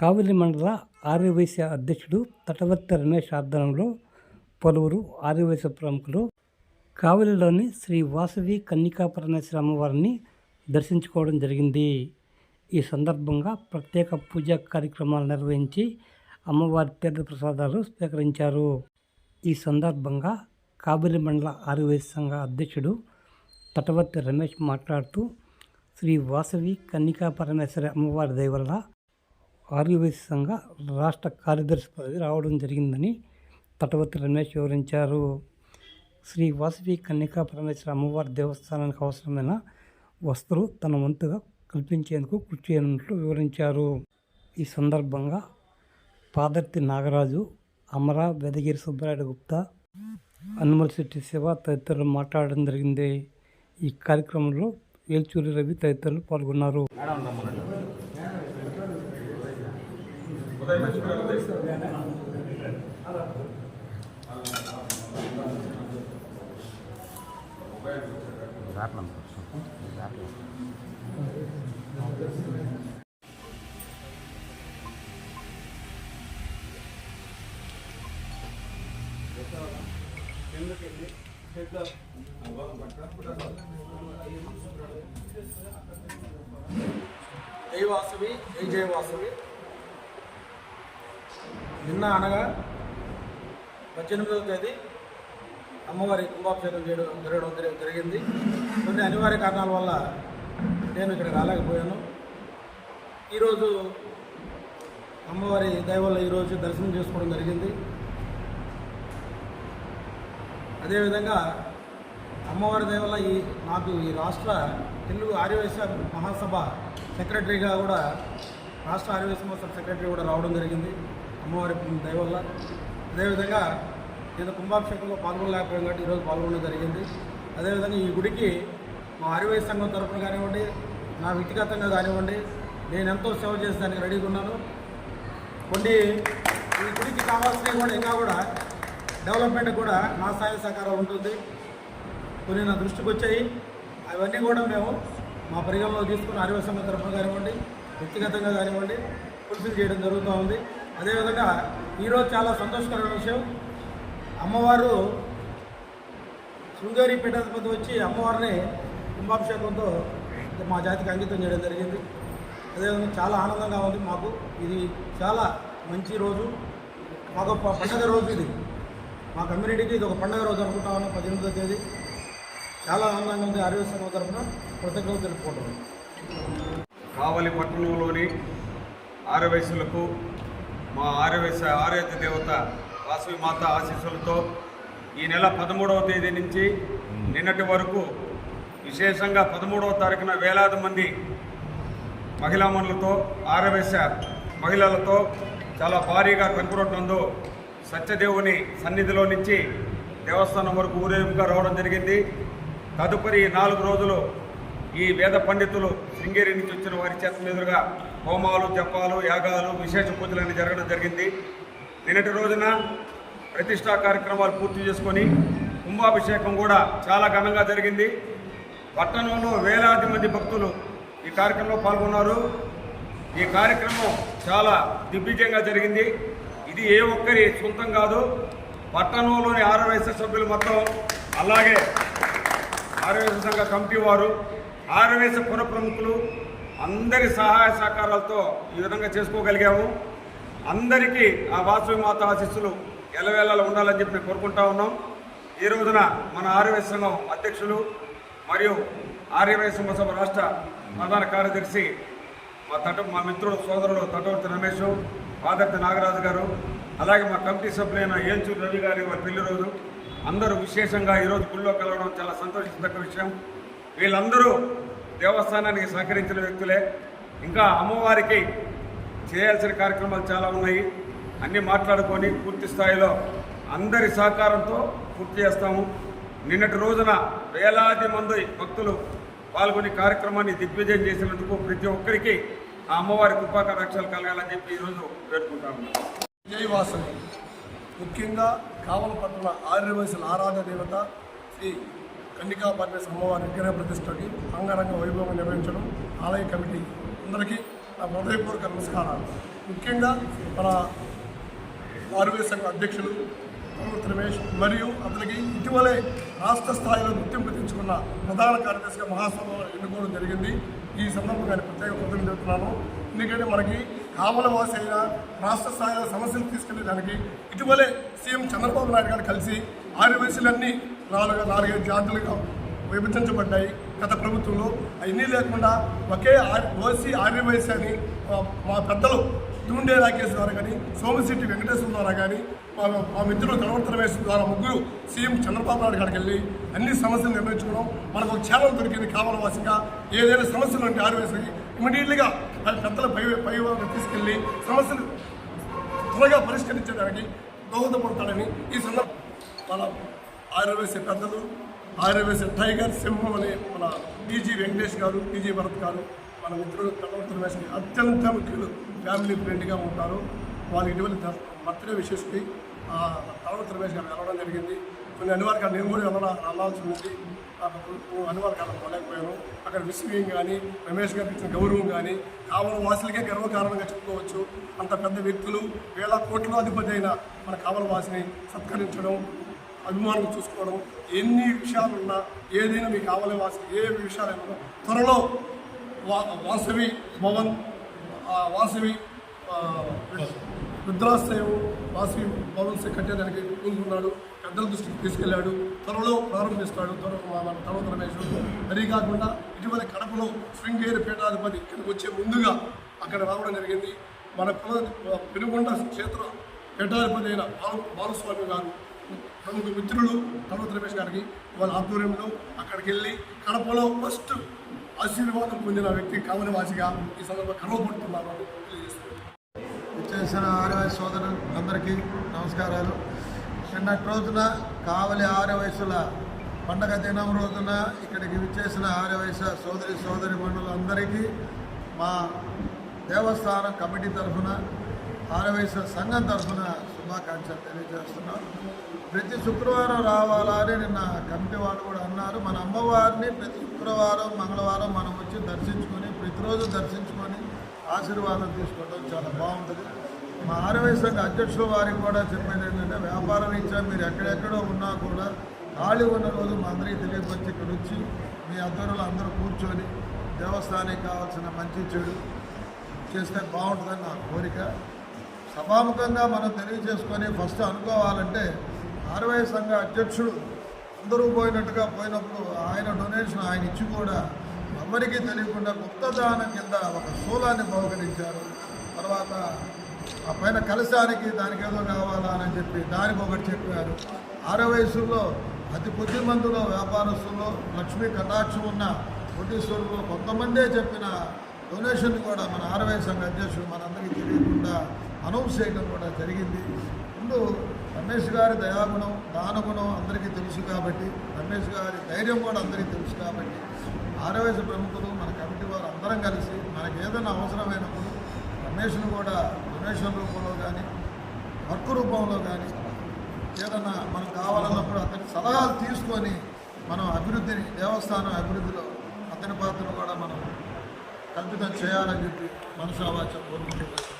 కావలి మండల ఆర్యవైశ్య అధ్యక్షుడు తటవర్తి రమేష్ ఆధ్వర్యంలో పలువురు ఆర్యవైశ్య ప్రముఖులు కావలిలోని శ్రీ వాసవి కన్నికాపరమేశ్వర అమ్మవారిని దర్శించుకోవడం జరిగింది. ఈ సందర్భంగా ప్రత్యేక పూజా కార్యక్రమాలు నిర్వహించి అమ్మవారి తీర్థ ప్రసాదాలు స్వీకరించారు. ఈ సందర్భంగా కాబలి మండల ఆర్యవైశ్య సంఘ అధ్యక్షుడు తటవర్తి రమేష్ మాట్లాడుతూ శ్రీ వాసవి కన్నికా పరమేశ్వరి అమ్మవారి దయవల్ల ఆర్యవైశ్య సంఘ రాష్ట్ర కార్యదర్శి పదవి రావడం జరిగిందని తటవర్తి రమేష్ వివరించారు. శ్రీ వాసవి కన్నికా పరమేశ్వర అమ్మవారి దేవస్థానానికి అవసరమైన వస్తువులు తన వంతుగా కల్పించేందుకు కృషి చేయనున్నట్లు వివరించారు. ఈ సందర్భంగా పాదర్తి నాగరాజు అమరా వెదగిరి సుబ్బరాయుడు గుప్తా అనుమల్ శెట్టి శివ తదితరులు మాట్లాడడం జరిగింది. ఈ కార్యక్రమంలో ఏల్చూరి రవి తదితరులు పాల్గొన్నారు. జై వాసవి జై జయ వాసవి నిన్న అనగా పద్దెనిమిదవ తేదీ అమ్మవారి కుంభాభిషేకం చేయడం జరగడం జరిగింది. కొన్ని అనివార్య కారణాల వల్ల నేను ఇక్కడ రాలేకపోయాను. ఈరోజు అమ్మవారి దయ వల్ల ఈరోజు దర్శనం చేసుకోవడం జరిగింది. అదేవిధంగా అమ్మవారి దయ వల్ల ఈ నాకు ఈ రాష్ట్ర తెలుగు ఆర్యవేశ మహాసభ సెక్రటరీగా కూడా రాష్ట్ర ఆర్యవైశ్య మహాసభ సెక్రటరీ కూడా రావడం జరిగింది. అమ్మవారి దయవల్ల అదేవిధంగా నేను కుంభాభిషేకంలో పాల్గొనలేకపోయాను కాబట్టి ఈరోజు పాల్గొనడం జరిగింది. అదేవిధంగా ఈ గుడికి మా ఆర్యవైశ్య సంఘం తరఫున కానివ్వండి నా వ్యక్తిగతంగా కానివ్వండి నేను ఎంతో సేవ చేసేదానికి రెడీగా ఉన్నాను. కొన్ని ఈ గుడికి కావాల్సినవి కూడా ఇంకా కూడా డెవలప్మెంట్ కూడా నా సహాయ సహకారం ఉంటుంది. కొన్ని నా దృష్టికి వచ్చాయి. అవన్నీ కూడా మేము మా పరిగణలో తీసుకుని ఆరోగ్య సంఘం తరఫున కానివ్వండి వ్యక్తిగతంగా కానివ్వండి ఫుల్ఫిల్ చేయడం జరుగుతూ ఉంది. అదేవిధంగా ఈరోజు చాలా సంతోషకరమైన విషయం. అమ్మవారు శృంగేరి పీఠాధిపతి వచ్చి అమ్మవారిని కుంభాభిషేకంతో మా జాతికి అంకితం చేయడం జరిగింది. అదేవిధంగా చాలా ఆనందంగా ఉంది మాకు. ఇది చాలా మంచి రోజు. మాకు ఒక పండగ రోజు ఇది. మా కమ్యూనిటీకి ఇది ఒక పండగ రోజు అనుకుంటా ఉన్నాం పద్దెనిమిదో తేదీ. చాలా ఆనందంగా ఉంది. ఆరోగ్య సంఘం తరఫున కృతజ్ఞతలు తెలుపుకుంటున్నాం. కావలి పట్టణంలోని ఆరవయసులకు మా ఆర్యవైశ్య ఆరాధ్య దేవత వాసవి మాత ఆశీస్సులతో ఈ నెల పదమూడవ తేదీ నుంచి నిన్నటి వరకు విశేషంగా పదమూడవ తారీఖున వేలాది మంది మహిళామణులతో ఆర్యవైశ్య మహిళలతో చాలా భారీగా కంకురొట్టందు సత్యదేవుని సన్నిధిలో నుంచి దేవస్థానం వరకు ఊరేగింపుగా రావడం జరిగింది. తదుపరి నాలుగు రోజులు ఈ వేద పండితులు శృంగేరి నుంచి వచ్చిన వారి చేత మీదుగా హోమాలు జపాలు యాగాలు విశేష పూజలు జరగడం జరిగింది. నిన్నటి రోజున ప్రతిష్టా కార్యక్రమాలు పూర్తి చేసుకొని కుంభాభిషేకం కూడా చాలా ఘనంగా జరిగింది. పట్టణంలో వేలాది మంది భక్తులు ఈ కార్యక్రమంలో పాల్గొన్నారు. ఈ కార్యక్రమం చాలా దిగ్విజయంగా జరిగింది. ఇది ఏ ఒక్కరి సొంతం కాదు పట్టణంలోని ఆర్యవైశ్య సభ్యులు మొత్తం అలాగే ఆర్యవేశ సంఘ కమిటీ వారు ఆర్యవేశ పుర ప్రముఖులు అందరి సహాయ సహకారాలతో ఈ విధంగా చేసుకోగలిగాము. అందరికీ ఆ వాసవి మాత ఆశీస్సులు ఎలవేళలా ఉండాలని చెప్పి కోరుకుంటా ఉన్నాం. ఈ రోజున మన ఆర్యవై సంఘం అధ్యక్షులు మరియు ఆర్యవై సంఘ సభ రాష్ట్ర ప్రధాన కార్యదర్శి మా తట మా మిత్రుడు సోదరుడు తటవర్తి రమేష్ పాదర్తి నాగరాజు గారు అలాగే మా కమిటీ సభ్యులైన ఏంచూరు రవి గారి వారి పెళ్ళి రోజు. అందరూ విశేషంగా ఈరోజు గుళ్ళో కలవడం చాలా సంతోషించదగ్గ విషయం. వీళ్ళందరూ దేవస్థానానికి సహకరించిన వ్యక్తులే. ఇంకా అమ్మవారికి చేయాల్సిన కార్యక్రమాలు చాలా ఉన్నాయి. అన్నీ మాట్లాడుకొని పూర్తి స్థాయిలో అందరి సహకారంతో పూర్తి చేస్తాము. నిన్నటి రోజున వేలాది మంది భక్తులు పాల్గొని కార్యక్రమాన్ని దిగ్విజయం చేసినందుకు ప్రతి ఒక్కరికి ఆ అమ్మవారి కృపాక రక్షలు కలగాలని చెప్పి ఈరోజు పేర్కొంటాము జై ముఖ్యంగా కావలపట్ల పట్టణ ఆర్యవయసుల ఆరాధన దేవత శ్రీ కన్నికా పరమేశ్వర అమ్మవారి విగ్రహ ప్రతిష్టకి అంగరంగ వైభవం నిర్వహించడం ఆలయ కమిటీ అందరికీ నా హృదయపూర్వక నమస్కారాలు. ముఖ్యంగా మన ఆరోగ్య సంఘ అధ్యక్షులు అమృత్ రమేష్ మరియు అతనికి ఇటీవలే రాష్ట్ర స్థాయిలో గుర్తింపు తెచ్చుకున్న ప్రధాన కార్యదర్శిగా మహాసభ ఎన్నుకోవడం జరిగింది. ఈ సందర్భంగా నేను ప్రత్యేక కృతజ్ఞత చెబుతున్నాను ఎందుకంటే మనకి కామలవాసి అయిన రాష్ట్ర స్థాయిలో సమస్యలు తీసుకెళ్ళడానికి ఇటీవలే సీఎం చంద్రబాబు నాయుడు గారు కలిసి ఆర్యవయసులన్నీ నాలుగు నాలుగైదు జాతులుగా విభజించబడ్డాయి. గత ప్రభుత్వంలో అవన్నీ లేకుండా ఒకే ఆర్ ఓసీ ఆర్యవైసీ అని మా- పెద్దలు తుండే రాకేష్ ద్వారా కానీ సోమశెట్టి వెంకటేశ్వర ద్వారా కానీ మా మా మిత్రులు కలవర్తన వేసిన ద్వారా ముగ్గురు సీఎం చంద్రబాబు నాయుడు గారికి వెళ్ళి అన్ని సమస్యలు నిర్ణయించుకోవడం మనకు ఒక ఛానల్ దొరికింది కావాలవాసిగా ఏదైనా సమస్యలు ఉంటే ఆర్యవైశ్యకి ఇమీడియట్లీగా వాళ్ళ పెద్దల పై పై తీసుకెళ్ళి సమస్యలు త్వరగా పరిష్కరించడానికి దోహదపడతాడని ఈ సందర్భం వాళ్ళ ఆయుర్వేద పెద్దలు ఆయుర్వేద టైగర్ సింహం అనే మన టీజీ వెంకటేష్ గారు టీజీ భరత్ గారు మన మిత్రులు కలవత రమేష్ అత్యంత ముఖ్యులు ఫ్యామిలీ ఫ్రెండ్గా ఉంటారు. వాళ్ళు ఇటీవల బర్త్డే విశేషకి కలవత రమేష్ గారు వెళ్ళడం జరిగింది. కొన్ని అనివార్యాలు నేను కూడా వెళ్ళడం వెళ్ళాల్సి ఉంది. అనివార్య పోలేకపోయాను. అక్కడ విషయం కానీ రమేష్ గారికి ఇచ్చిన గౌరవం కానీ కావల వాసులకే గర్వకారణంగా చెప్పుకోవచ్చు. అంత పెద్ద వ్యక్తులు వేల కోట్ల అధిపతి అయిన మన కావల వాసిని సత్కరించడం అభిమానం చూసుకోవడం ఎన్ని విషయాలు ఉన్నా ఏదైనా మీకు కావాలి వాసి ఏ విషయాలైనా ఉన్నా త్వరలో వా వాసవి భవన్ ఆ వాసవి రుద్రాశ్రయం వాసవి భవన్స్ కట్టేదానికి ముందున్నాడు పెద్దల దృష్టికి తీసుకెళ్ళాడు త్వరలో ప్రారంభిస్తాడు త్వర తర్వాత రమేష్ అదే కాకుండా ఇటీవల కడపలో శృంగేరి పీఠాధిపతి ఇక్కడికి వచ్చే ముందుగా అక్కడ రావడం జరిగింది. మన పిల్ల పెనుగొండ క్షేత్ర పీఠాధిపతి అయిన బాలస్వామి గారు ప్రముఖ మిత్రుడు తర్వాత రమేష్ గారికి వాళ్ళ ఆధ్వర్యంలో అక్కడికి వెళ్ళి కడపలో ఫస్ట్ ఆశీర్వాదం పొందిన వ్యక్తి కామని వాసిగా ఈ సందర్భంగా గర్వపడుతున్నాను అని తెలియజేస్తున్నాను. చేసిన సోదరులు అందరికీ నమస్కారాలు. నిన్నటి రోజున కావలి ఆరు వయసుల పండగ దినం రోజున ఇక్కడికి విచ్చేసిన ఆరు వయసు సోదరి సోదరి మండలందరికీ మా దేవస్థానం కమిటీ తరఫున ఆరవేశ్వర సంఘం తరఫున శుభాకాంక్షలు తెలియజేస్తున్నాం ప్రతి శుక్రవారం రావాలా అని నిన్న కమిటీ వాళ్ళు కూడా అన్నారు. మన అమ్మవారిని ప్రతి శుక్రవారం మంగళవారం మనం వచ్చి దర్శించుకొని ప్రతిరోజు దర్శించుకొని ఆశీర్వాదం తీసుకోవడం చాలా బాగుంటుంది. మా ఆరవై సంఘ అధ్యక్షుల వారికి కూడా చెప్పేది ఏంటంటే వ్యాపార రీత్యా మీరు ఎక్కడెక్కడో ఉన్నా కూడా ఖాళీ ఉన్న రోజు మా అందరికీ తెలియపరిచి ఇక్కడ వచ్చి మీ అధ్వర్యులు అందరూ కూర్చొని దేవస్థానానికి కావాల్సిన మంచి చెడు చేస్తే బాగుంటుందని నా కోరిక. సభాముఖంగా మనం తెలియజేసుకొని ఫస్ట్ అనుకోవాలంటే ఆర్వై సంఘ అధ్యక్షుడు అందరూ పోయినట్టుగా పోయినప్పుడు ఆయన డొనేషన్ ఆయన ఇచ్చి కూడా ఎవరికీ తెలియకుండా గుప్తదానం కింద ఒక శూలాన్ని బహుకరించారు. తర్వాత ఆ పైన కలశానికి దానికి ఏదో కావాలా అని చెప్పి దానికి ఒకటి చెప్పారు. ఆరో వయసుల్లో అతి కొద్ది వ్యాపారస్తుల్లో లక్ష్మీ కటాక్షం ఉన్న కోటీశ్వరులు కొంతమందే చెప్పిన డొనేషన్ కూడా మన ఆర్వై సంఘ అధ్యక్షుడు మనందరికీ తెలియకుండా అనౌన్స్ చేయడం కూడా జరిగింది. ముందు రమేష్ గారి దయాగుణం దానగుణం అందరికీ తెలుసు కాబట్టి రమేష్ గారి ధైర్యం కూడా అందరికీ తెలుసు కాబట్టి ఆరవేశ ప్రముఖులు మన కమిటీ వారు అందరం కలిసి మనకి ఏదైనా అవసరమైనప్పుడు రమేష్ను కూడా డొనేషన్ రూపంలో కానీ వర్క్ రూపంలో కానీ ఏదన్నా మనకు కావాలన్నప్పుడు అతని సలహాలు తీసుకొని మనం అభివృద్ధిని దేవస్థానం అభివృద్ధిలో అతని పాత్ర కూడా మనం కల్పితం చేయాలని చెప్పి మనసు ఆవాచ కోరుకుంటున్నాను.